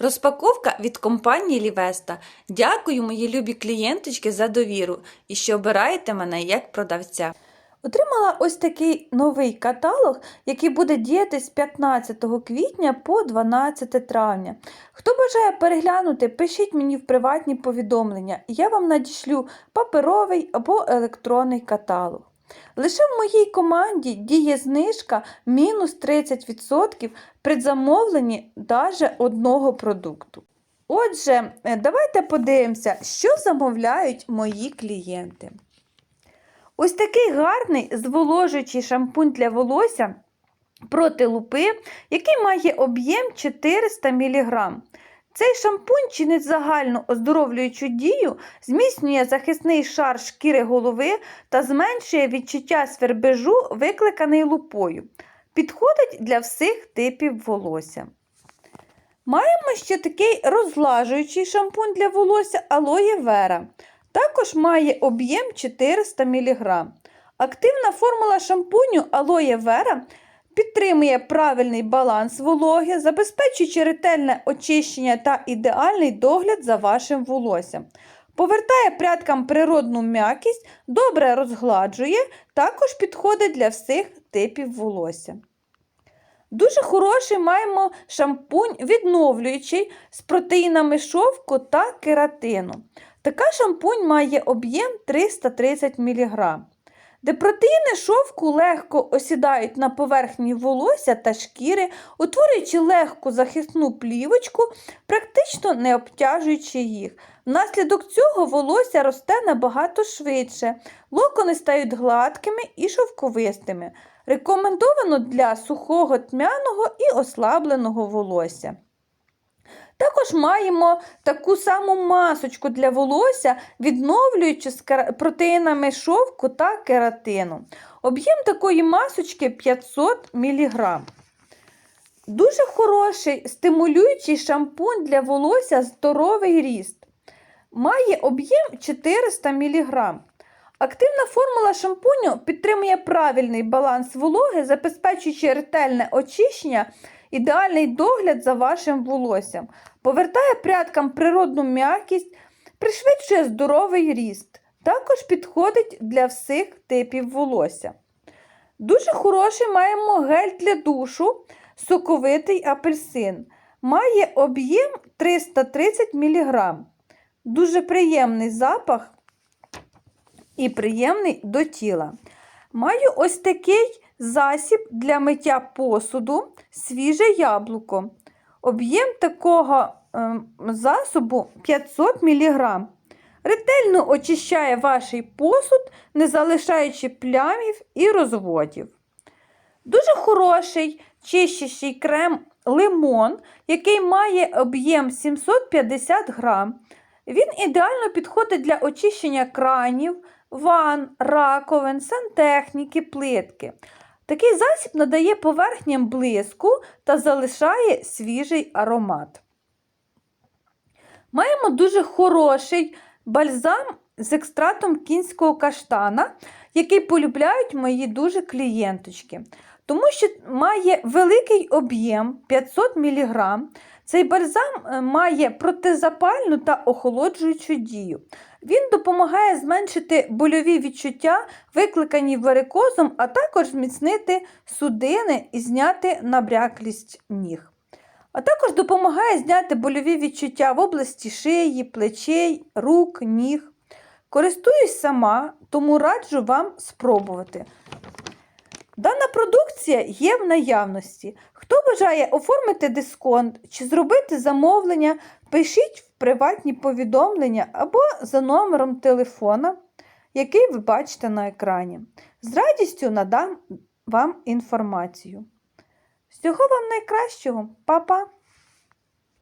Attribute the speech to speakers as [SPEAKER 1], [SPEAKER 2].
[SPEAKER 1] Розпаковка від компанії Лівеста. Дякую, мої любі клієнточки, за довіру і що обираєте мене як продавця. Отримала ось такий новий каталог, який буде діяти з 15 квітня по 12 травня. Хто бажає переглянути, пишіть мені в приватні повідомлення, я вам надішлю паперовий або електронний каталог. Лише в моїй команді діє знижка мінус 30% при замовленні даже одного продукту. Отже, е, давайте подивимося, що замовляють мої клієнти. Ось такий гарний зволожуючий шампунь для волосся проти лупи, який має об'єм 400 мг. Цей шампунь чинить загальну оздоровлюючу дію, зміцнює захисний шар шкіри голови та зменшує відчуття свербежу, викликаний лупою. Підходить для всіх типів волосся. Маємо ще такий розлажуючий шампунь для волосся Алоє Вера. Також має об'єм 400 мг. Активна формула шампуню Алоє Вера підтримує правильний баланс вологи, забезпечуючи ретельне очищення та ідеальний догляд за вашим волоссям. Повертає прядкам природну м'якість, добре розгладжує, також підходить для всіх типів волосся. Дуже хороший маємо шампунь відновлюючий з протеїнами шовку та кератину. Така шампунь має об'єм 330 мг, де протеїни шовку легко осідають на поверхні волосся та шкіри, утворюючи легку захисну плівочку, практично не обтяжуючи їх. Внаслідок цього волосся росте набагато швидше, локони стають гладкими і шовковистими. Рекомендовано для сухого тьмяного і ослабленого волосся. Також маємо таку саму масочку для волосся, відновлюючи з протеїнами шовку та кератину. Об'єм такої масочки 500 мг. Дуже хороший стимулюючий шампунь для волосся здоровий ріст. Має об'єм 400 мг. Активна формула шампуню підтримує правильний баланс вологи, забезпечуючи ретельне очищення, ідеальний догляд за вашим волоссям, повертає прядкам природну м'якість, пришвидшує здоровий ріст. Також підходить для всіх типів волосся. Дуже хороший маємо гель для душу, соковитий апельсин. Має об'єм 330 мг. Дуже приємний запах і приємний до тіла. Маю ось такий засіб для миття посуду, свіже яблуко. Об'єм такого ем, засобу 500 мг. Ретельно очищає ваш посуд, не залишаючи плямів і розводів. Дуже хороший чищащий крем лимон, який має об'єм 750 грам. Він ідеально підходить для очищення кранів, ван, раковин, сантехніки, плитки. Такий засіб надає поверхням блиску та залишає свіжий аромат. Маємо дуже хороший бальзам з екстратом кінського каштана, який полюбляють мої дуже клієнточки. Тому що має великий об'єм 500 мг. Цей бальзам е, має протизапальну та охолоджуючу дію. Він допомагає зменшити больові відчуття, викликані варикозом, а також зміцнити судини і зняти набряклість ніг. А також допомагає зняти больові відчуття в області шиї, плечей, рук, ніг. Користуюсь сама, тому раджу вам спробувати. Дана продукція є в наявності. Хто бажає оформити дисконт чи зробити замовлення, пишіть в приватні повідомлення або за номером телефона, який ви бачите на екрані. З радістю надам вам інформацію. Всього вам найкращого, Па-па!